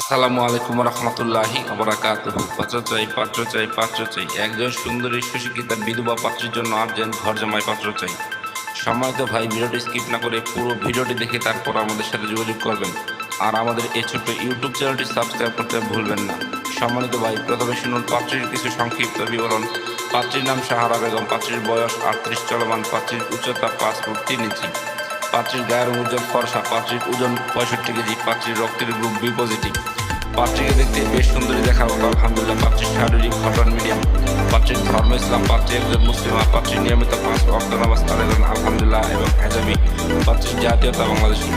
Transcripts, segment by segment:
আসসালামু আলাইকুম রহমতুল্লাহি আবরাকাতুহু পাত্র চাই পাত্র চাই পাত্র চাই একজন সুন্দরী, সুশিক্ষিতা বিধবা পাত্রের জন্য আটজন ঘর জামাই পাত্র চাই সময়ত ভাই, ভিডিওটি স্কিপ না করে পুরো ভিডিওটি দেখে তারপর আমাদের সাথে যোগাযোগ করবেন। আর আমাদের এই ছোট্ট ইউটিউব চ্যানেলটি সাবস্ক্রাইব করতে ভুলবেন না। সম্মানিত ভাই, প্রথমে শুনুন পাত্রীর কিছু সংক্ষিপ্ত বিবরণ। পাত্রীর নাম সাহারা বেগম, পাত্রীর বয়স আটত্রিশ, চলমান, পাত্রীর উচ্চতা পাঁচ ফুট তিন ইঞ্চি। পাত্রীর গায়ের উজ্জ্বল ফর্সা, পাত্রীর ওজন পঁয়ষট্টি কেজি, পাত্রীর রক্তের গ্রুপ বি পজিটিভ পাত্রীকে দেখতে বেশ সুন্দরী দেখা আলহামদুলিল্লাহ পাত্রীর শারীরিক ঘটন মিডিয়াম পাত্রীর ধর্ম ইসলাম, পাত্রী একজন মুসলিমা পাত্রীর নিয়মিত পাঁচ অর্থ নামাজ তালেন আলহামদুলিল্লাহ, এবং হেজাবি পাত্রীর জাতীয়তা বাংলাদেশী।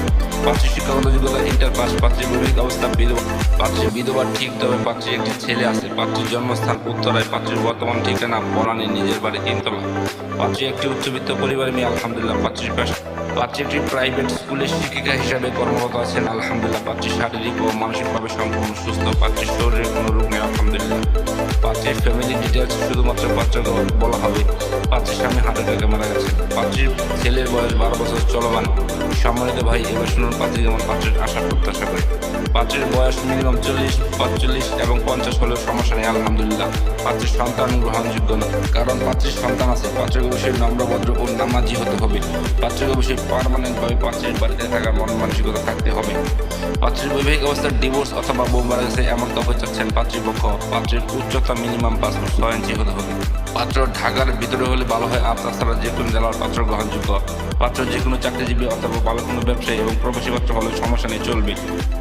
পাত্রীর শিক্ষাগত যোগ্যতা ইন্টার পাস, পাত্রীর বৈবাহিক অবস্থা বিধবা। পাত্রীর বিধবা ঠিক, তবে পাত্রীর একটি ছেলে আছে, পাত্রীর জন্মস্থান উত্তরায়, পাত্রীর বর্তমান ঠিকানা বনানী, নিজের বাড়ি তিনতলা। পাত্রী একটি উচ্চবিত্ত পরিবারের মেয়ে, আলহামদুলিল্লাহ, পাত্রীর পেশা একটি প্রাইভেট স্কুলের শিক্ষিকা হিসাবে কর্মরত আছেন। আলহামদুলিল্লাহ, বাচ্চা শারীরিক ও মানসিকভাবে সম্পূর্ণ সুস্থ। পাচ্ছি শরীরে কোনো রোগ নেই, আলহামদুলিল্লাহ। পাত্রীর ফ্যামিলি ডিটেলস শুধুমাত্র পাত্রকে বলা হবে। পাত্রীর স্বামী হার্ট অ্যাটাকে মারা গেছে। পাত্রীর ছেলের বয়স বারো বছর চলমান। সম্মানিত ভাই, এবার শুনুন পাত্রী যেমন পাত্রীর আশা, প্রত্যাশা করে। পাত্রীর বয়স মিনিমাম চল্লিশ পাঁচচল্লিশ এবং পঞ্চাশ হলেও সমস্যা নেই, আলহামদুলিল্লাহ। পাত্রীর সন্তান গ্রহণযোগ্য না। কারণ পাত্রীর সন্তান আছে পাত্রীকে অবশ্যই নম্রভদ্র ও নামাজি হতে হবে। পাত্রীকে অবশ্যই পারমানেন্টভাবে পাত্রীর বাড়িতে থাকার মন মানসিকতা থাকতে হবে। পাত্রীর বৈবাহিক অবস্থার ডিভোর্স অথবা বউ গেছে, এমন তবে চাচ্ছেন পাত্রীপক্ষ পাত্রীর উচ্চতা মিনিমাম পাঁচ ফুট ছয় ইঞ্চি হতে হবে। পাত্র ঢাকার ভিতরে হলে ভালো হয় আর তাছাড়া যে কোনো জেলার পাত্র গ্রহণযোগ্য। পাত্র যে কোনো চাকরিজীবী অথবা ভালো কোনো ব্যবসায়ী এবং প্রবাসী পাত্র হলে সমস্যা নেই, চলবে।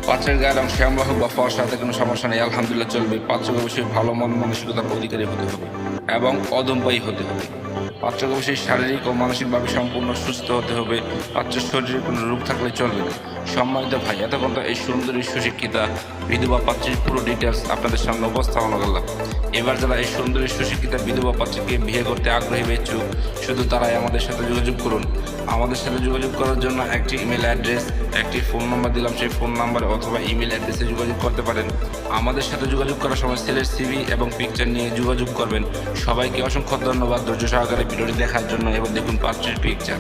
পাত্রের গায়ের রং শ্যামলা বা ফর্সা সাথে কোনো সমস্যা নেই, আলহামদুলিল্লাহ চলবে। পাত্র অবশ্যই ভালো মন মানসিকতার অধিকারী হতে হবে এবং অদম্পায়ী হতে হবে। পাত্রকে অবশ্যই শারীরিক ও মানসিকভাবে সম্পূর্ণ সুস্থ হতে হবে। পাত্রের শরীরে কোনো রোগ থাকলে চলবে না। সম্মানিত ভাই, এতক্ষণ এই সুন্দরী সুশিক্ষিতা বিধবা পাত্রীর পুরো ডিটেলস আপনাদের সামনে উপস্থাপনা করলাম। এবার যারা এই সুন্দরী সুশিক্ষিতা বিধবা পাত্রীকে বিয়ে করতে আগ্রহী ইচ্ছুক শুধু তারাই আমাদের সাথে যোগাযোগ করুন। আমাদের সাথে যোগাযোগ করার জন্য একটি ইমেল অ্যাড্রেস একটি ফোন নাম্বার দিলাম, সেই ফোন নাম্বারে অথবা ইমেল অ্যাড্রেসে যোগাযোগ করতে পারেন। আমাদের সাথে যোগাযোগ করার সময় ছেলের সিভি এবং পিকচার নিয়ে যোগাযোগ করবেন। সবাইকে অসংখ্য ধন্যবাদ, ধৈর্য সহকারে ভিডিওটি দেখার জন্য এবার দেখুন পাত্রের পিকচার